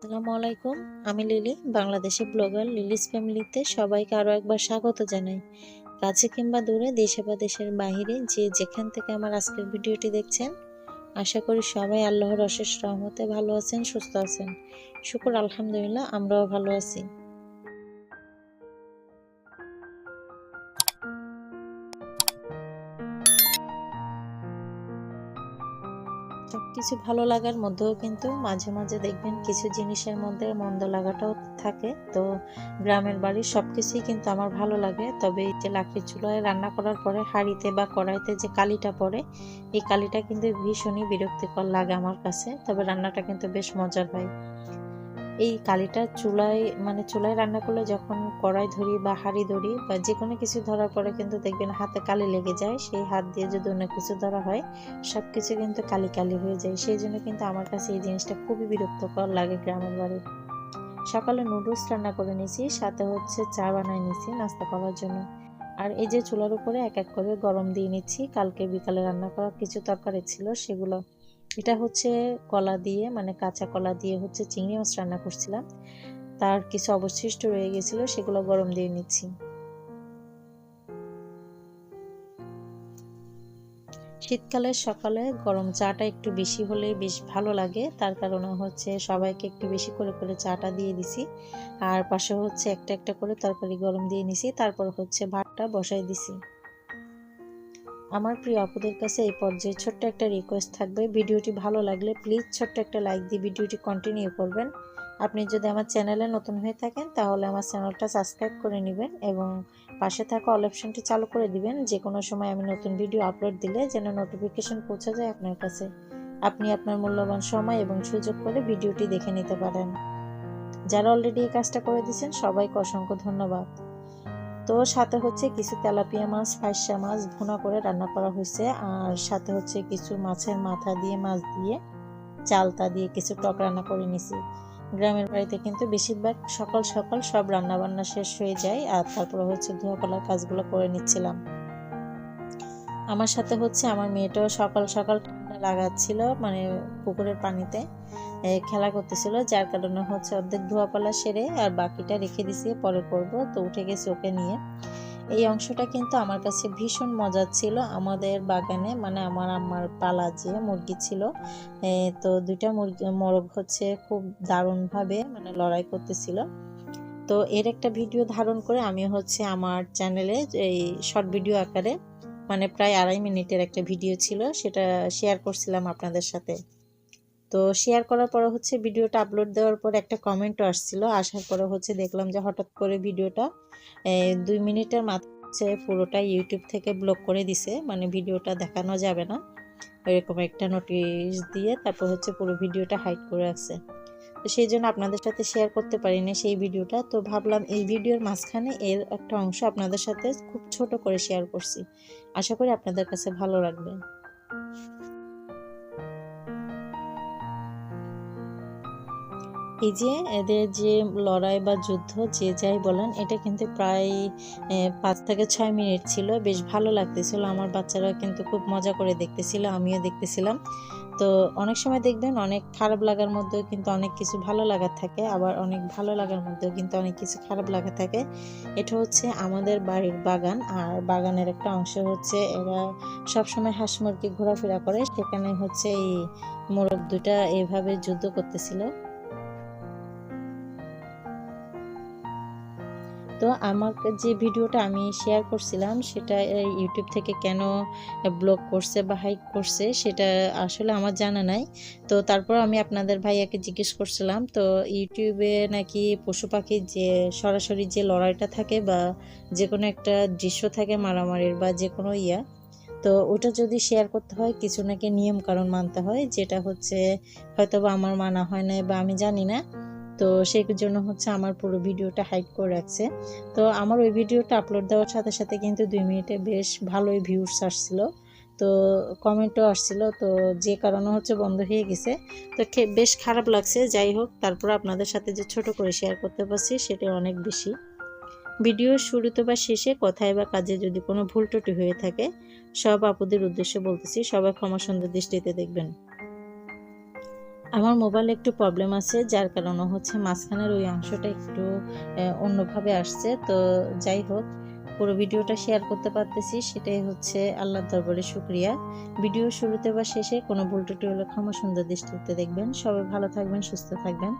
আসসালামু আলাইকুম। আমি লিলি বাংলাদেশের ব্লগার লিলিস ফ্যামিলিতে সবাইকে আরও একবার স্বাগত জানাই। কাছে কিংবা দূরে, দেশে বা দেশের বাহিরে যে যেখান থেকে আমার আজকের ভিডিওটি দেখছেন, আশা করি সবাই আল্লাহর অশেষ রহমতে ভালো আছেন, সুস্থ আছেন। শুকুর, আলহামদুলিল্লাহ, আমরাও ভালো আছি। সবকিছু ভালো লাগার মধ্যেও কিন্তু মাঝে মাঝে দেখবেন কিছু জিনিসের মধ্যে মন্দ লাগাটাও থাকে। তো গ্রামের বাড়ির সব কিছুই কিন্তু আমার ভালো লাগে। তবে এই যে লাকড়ির চুলায় রান্না করার পরে হাঁড়িতে বা কড়াইতে যে কালিটা পড়ে, এই কালিটা কিন্তু ভীষণই বিরক্তিকর লাগে আমার কাছে। তবে রান্নাটা কিন্তু বেশ মজার হয়। এই কালিটা চুলায় মানে চুলায় রান্না করলে যখন কড়াই ধরি বা হাঁড়ি ধরি বা যে কোনো কিছু ধরার পরে কিন্তু দেখবেন হাতে কালি লেগে যায়। সেই হাত দিয়ে যদি অন্য কিছু ধরা হয় সব কিছু কিন্তু কালি কালি হয়ে যায়। সেই জন্য কিন্তু আমার কাছে এই জিনিসটা খুবই বিরক্তকর লাগে গ্রামের বাড়ির সকালে নুডলস রান্না করে নিয়েছি, সাথে হচ্ছে চা বানাই নিয়েছি নাস্তা করার জন্য। আর এই যে চুলার উপরে এক এক করে গরম দিয়ে নিচ্ছি, কালকে বিকালে রান্না করা কিছু তরকারি ছিল সেগুলো। এটা হচ্ছে কলা দিয়ে মানে কাঁচা কলা দিয়ে হচ্ছে চিংড়ি মাছ রান্না করছিলাম। তার কিছু অবশিষ্ট রয়ে গেছিল, সেগুলো গরম দিয়ে নিচ্ছি। শীতকালের সকালে গরম চাটা একটু বেশি হলে বেশ ভালো লাগে। তার কারণে হচ্ছে সবাইকে একটু বেশি করে করে চাটা দিয়ে দিছি। আর পাশে হচ্ছে একটা একটা করে তরকারি গরম দিয়ে নিছি। তারপর হচ্ছে ভাতটা বসাই দিছি। আমার প্রিয় আপুদের কাছে এই পর্যায়ে ছোট্ট একটা রিকোয়েস্ট থাকবে। ভিডিওটি ভালো লাগলে প্লিজ ছোট্ট একটা লাইক দিয়ে ভিডিওটি কন্টিনিউ করবেন। আপনি যদি আমার চ্যানেলে নতুন হয়ে থাকেন, তাহলে আমার চ্যানেলটা সাবস্ক্রাইব করে নেবেন এবং পাশে থাকা অল অপশনটি চালু করে দিবেন। যে কোনো সময় আমি নতুন ভিডিও আপলোড দিলে যেন নোটিফিকেশন পৌঁছে যায় আপনার কাছে। আপনি আপনার মূল্যবান সময় এবং সুযোগ করে ভিডিওটি দেখে নিতে পারেন। যারা অলরেডি এই কাজটা করে দিয়েছেন, সবাইকে অসংখ্য ধন্যবাদ। তো সাথে হচ্ছে কিছু তেলাপিয়া মাছ ফাইসা মাছ ভুনা করে রান্না করা হয়েছে। আর সাথে হচ্ছে কিছু মাছের মাথা দিয়ে, মাছ দিয়ে, চালতা দিয়ে কিছু টক রান্না করে নিছি। গ্রামের বাড়িতে কিন্তু বেশিরভাগ সকাল সকাল সব রান্না বান্না শেষ হয়ে যায় আর তারপরে হচ্ছে ধোয়া কলার কাজগুলো করে নিচ্ছিলাম। আমার সাথে হচ্ছে আমার মেয়েটাও সকাল সকাল ঠান্ডা লাগাচ্ছিল মানে পুকুরের পানিতে। খেলা করতেছিল, যার কারণে হচ্ছে অর্ধেক ধোয়াপালা সেরে আর বাকিটা রেখে দিছি, পরে করব। তো উঠে গেছে ওকে নিয়ে। এই অংশটা কিন্তু আমার কাছে ভীষণ মজার ছিল। আমাদের বাগানে মানে আমার আমার পালা যে মুরগি ছিল তো দুইটা মুরগি, মোরগ হচ্ছে খুব দারুণভাবে মানে লড়াই করতেছিল। তো এর একটা ভিডিও ধারণ করে আমি হচ্ছে আমার চ্যানেলে এই শর্ট ভিডিও আকারে মানে প্রায় আড়াই মিনিটের একটা ভিডিও ছিল, সেটা শেয়ার করছিলাম আপনাদের সাথে। তো শেয়ার করার পরে হচ্ছে ভিডিওটা আপলোড দেওয়ার পর একটা কমেন্টও আসছিল। আসার পরে হচ্ছে দেখলাম যে হঠাৎ করে ভিডিওটা দুই মিনিটের হচ্ছে পুরোটা ইউটিউব থেকে ব্লক করে দিছে। মানে ভিডিওটা দেখানো যাবে না। এরকম একটা নোটিশ দিয়ে তারপর হচ্ছে পুরো ভিডিওটা হাইড করে রাখছে। তো সেই জন্য আপনাদের সাথে শেয়ার করতে পারি পারিনি সেই ভিডিওটা তো ভাবলাম এই ভিডিওর মাঝখানে এর একটা অংশ আপনাদের সাথে খুব ছোট করে শেয়ার করছি। আশা করি আপনাদের কাছে ভালো লাগবে। এই যে এদের যে লড়াই বা যুদ্ধ যে যাই বলেন, এটা কিন্তু প্রায় পাঁচ থেকে ছয় মিনিট ছিল। বেশ ভালো লাগতেছিল। আমার বাচ্চারা কিন্তু খুব মজা করে দেখতেছিল, আমিও দেখতেছিলাম। তো অনেক সময় দেখবেন অনেক খারাপ লাগার মধ্যেও কিন্তু অনেক কিছু ভালো লাগার থাকে। আবার অনেক ভালো লাগার মধ্যেও কিন্তু অনেক কিছু খারাপ লাগা থাকে। এটা হচ্ছে আমাদের বাড়ির বাগান। আর বাগানের একটা অংশ হচ্ছে এরা সবসময় হাঁস মুরগি ঘোরাফেরা করে। সেখানে হচ্ছে এই মোরগ দুটা এভাবে যুদ্ধ করতেছিল। তো আমার যে ভিডিওটা আমি শেয়ার করছিলাম, সেটা ইউটিউব থেকে কেন ব্লগ করছে বা হাইক করছে, সেটা আসলে আমার জানা নাই। তো তারপর আমি আপনাদের ভাইয়াকে জিজ্ঞেস করছিলাম, তো ইউটিউবে নাকি পশু পাখির যে সরাসরি যে লড়াইটা থাকে বা যে কোনো একটা দৃশ্য থাকে মারামারির বা যে কোনো ইয়া, তো ওটা যদি শেয়ার করতে হয়, কিছু নাকি নিয়ম কারণ মানতে হয়, যেটা হচ্ছে হয়তো বা আমার মানা হয় না বা আমি জানি না। তো সেই জন্য হচ্ছে আমার পুরো ভিডিওটা হাইড করে রাখছে। তো আমার ওই ভিডিওটা আপলোড দেওয়ার সাথে সাথে কিন্তু দুই মিনিটে বেশ ভালোই ভিউস আসছিল। তো কমেন্টও আসছিল। তো যে কারণে হচ্ছে বন্ধ হয়ে গেছে। তো বেশ খারাপ লাগছে। যাই হোক, তারপর আপনাদের সাথে যে ছোট করে শেয়ার করতে পারছি সেটা অনেক বেশি। ভিডিওর শুরুতে বা শেষে কথায় বা কাজে যদি কোনো ভুল টুটি হয়ে থাকে, সব আপুদের উদ্দেশ্যে বলতেছি, সবাই ক্ষমা সুন্দর দৃষ্টিতে দেখবেন। আমার মোবাইলে একটু প্রবলেম আছে, যার কারণে হচ্ছে মাঝখানের ওই অংশটা একটু অন্যভাবে আসছে। তো যাই হোক, পুরো ভিডিওটা শেয়ার করতে পারতেছি, সেটাই হচ্ছে আল্লাহর দরবারে শুক্রিয়া। ভিডিও শুরুতে বা শেষে কোনো ভুল টুটি হলে ক্ষমা সুন্দর দৃষ্টিতে দেখবেন। সবাই ভালো থাকবেন, সুস্থ থাকবেন।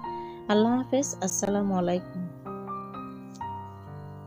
আল্লাহ হাফেজ, আসসালামু আলাইকুম।